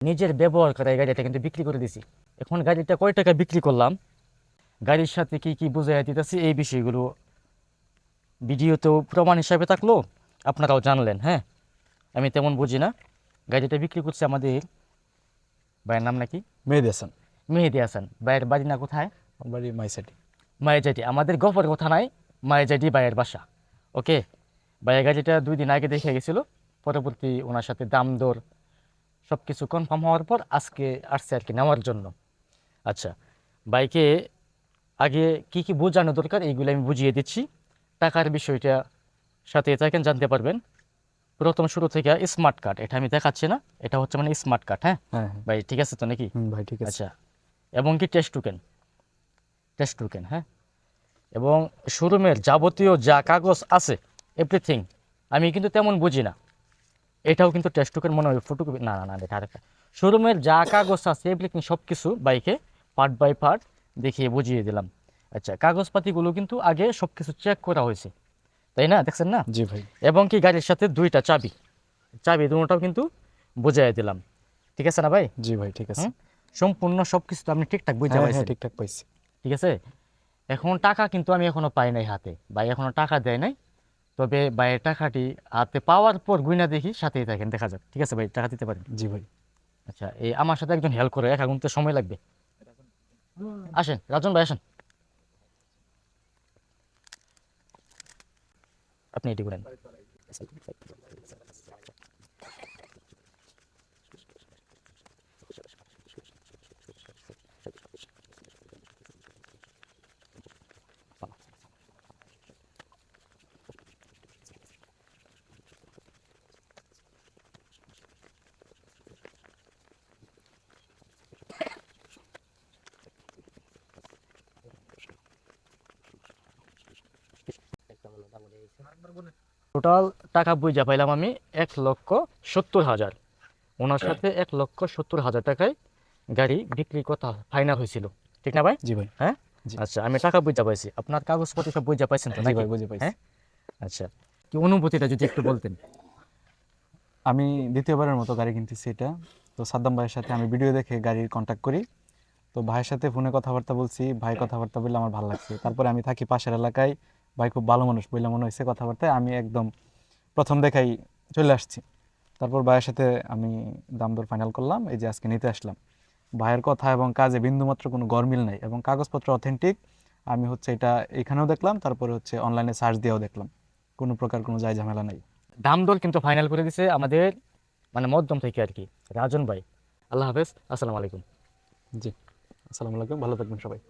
নিজের ব্যবহার করা এই গাড়িটা কিন্তু বিক্রি করে দিছি। এখন গাড়িটা কয় টাকা বিক্রি করলাম? গাড়ির সাথে কি কি বুঝাই দিতেছি? এই বিষয়গুলো ভিডিওতেও প্রমাণ হিসাবে থাকল আপনারাও জানলেন হ্যাঁ? আমি তেমন বুঝি না। গাড়িটা বিক্রি করছে আমাদের ভাইয়ের নাম নাকি? মেহেদি হাসান। মেহেদি হাসান। ভাইয়ের বাড়ি না কোথায়? বাড়ি মাইসাটি। মায়েজাটি আমাদের গফর কথা নাই মায়েজাটি ভাইয়ের বাসা। ওকে? ভাইয়ের গাড়িটা দুই দিন আগে দেখে গেছিল পরবর্তী ওনার সাথে দাম দর সব কিছু কনফার্ম হওয়ার পর আজকে আসছে আর কি নেওয়ার জন্য। আচ্ছা বাইকে আগে কি কি বোঝানো দরকার এইগুলো আমি বুঝিয়ে দিচ্ছি। টাকার বিষয়টা সাথে থাকেন জানতে পারবেন। প্রথম শুরু থেকে স্মার্ট কার্ড এটা আমি দেখাচ্ছি না এটা হচ্ছে মানে স্মার্ট কার্ড হ্যাঁ? হ্যাঁ হ্যাঁ। ভাই ঠিক আছে তো নাকি? ভাই ঠিক আছে। আচ্ছা এবং কি টেস্ট টোকেন টেস্ট টোকেন হ্যাঁ? এবং শোরুমের যাবতীয় যা কাগজ আছে এভরিথিং আমি কিন্তু তেমন বুঝি না। এটাও কিন্তু টেস্ট টোকেন মনে হয় ফটোকপি না না না এটা আরেকটা। শোরুমের যা কাগজ আছে এভরিথিং সব কিছু বাইকে পার্ট বাই পার্ট দেখিয়ে বুঝিয়ে দিলাম। আচ্ছা কাগজপাতিগুলো কিন্তু আগে সব কিছু চেক করা হয়েছে তাই না? দেখছেন না? জি ভাই। এবং কি গাড়ির সাথে দুইটা চাবি চাবি দুটোটাও কিন্তু বুঝাই দিলাম। ঠিক আছে না ভাই? জি ভাই ঠিক আছে। সম্পূর্ণ সব কিছু তো আপনি ঠিকঠাক বুঝতে হ্যাঁ, পারছেন হ্যাঁ ঠিকঠাক পাইছি। ঠিক আছে? এখন টাকা কিন্তু আমি এখনও পাই নাই হাতে ভাই এখনও টাকা দেয় নাই। তবে ভাই টাকাটি হাতে পাওয়ার পর গুইনা দেখি সাথেই থাকেন দেখা যাক। ঠিক আছে ভাই টাকা দিতে পারেন? জি ভাই। আচ্ছা এই আমার সাথে একজন হেল্প করে একা গুনতে সময় লাগবে। আসেন রাজন ভাই আসেন। আপনি এটি করেন। টোটাল টাকা বুঝা পাইলাম আমি এক লক্ষ সত্তর হাজার। ওনার সাথে এক লক্ষ সত্তর হাজার টাকায় গাড়ি বিক্রি কথা ফাইনাল হয়েছিল। ঠিক না ভাই? জি ভাই। হ্যাঁ? আচ্ছা আমি টাকা বুঝা পাইছি। আপনার কাগজপত্র সব বুঝা পাইছেন তো জি ভাই বুঝে পাইছি। হ্যাঁ? আচ্ছা কি অনুভূতিটা যদি একটু বলতেন? আমি দ্বিতীয়বারের মতো গাড়ি কিনতেছি এটা। তো সাদ্দাম ভাইয়ের সাথে আমি ভিডিও দেখে গাড়ির কন্ট্যাক্ট করি। তো ভাইয়ের সাথে ফোনে কথাবার্তা বলছি। ভাই কথাবার্তা বললে আমার ভালো লাগছে। তারপরে আমি থাকি পাশের এলাকায়। ভাই খুব ভালো মানুষ বলে মনে হয়েছে কথাবার্তায় আমি একদম প্রথম দেখাই চলে আসছি। তারপর ভাইয়ের সাথে আমি দাম দর ফাইনাল করলাম এই যে আজকে নিতে আসলাম। ভাইয়ের কথা এবং কাজে বিন্দুমাত্র কোনো গরমিল নাই এবং কাগজপত্র অথেন্টিক আমি হচ্ছে এটা এখানেও দেখলাম তারপরে হচ্ছে অনলাইনে সার্চ দিয়েও দেখলাম। কোনো প্রকার কোনো যায় ঝামেলা নাই। দাম দর কিন্তু ফাইনাল করে দিছে আমাদের মানে মধ্যম থেকে আর কি রাজন ভাই। আল্লাহ হাফেজ আসসালামু আলাইকুম। জি আসসালামু আলাইকুম ভালো থাকবেন সবাই।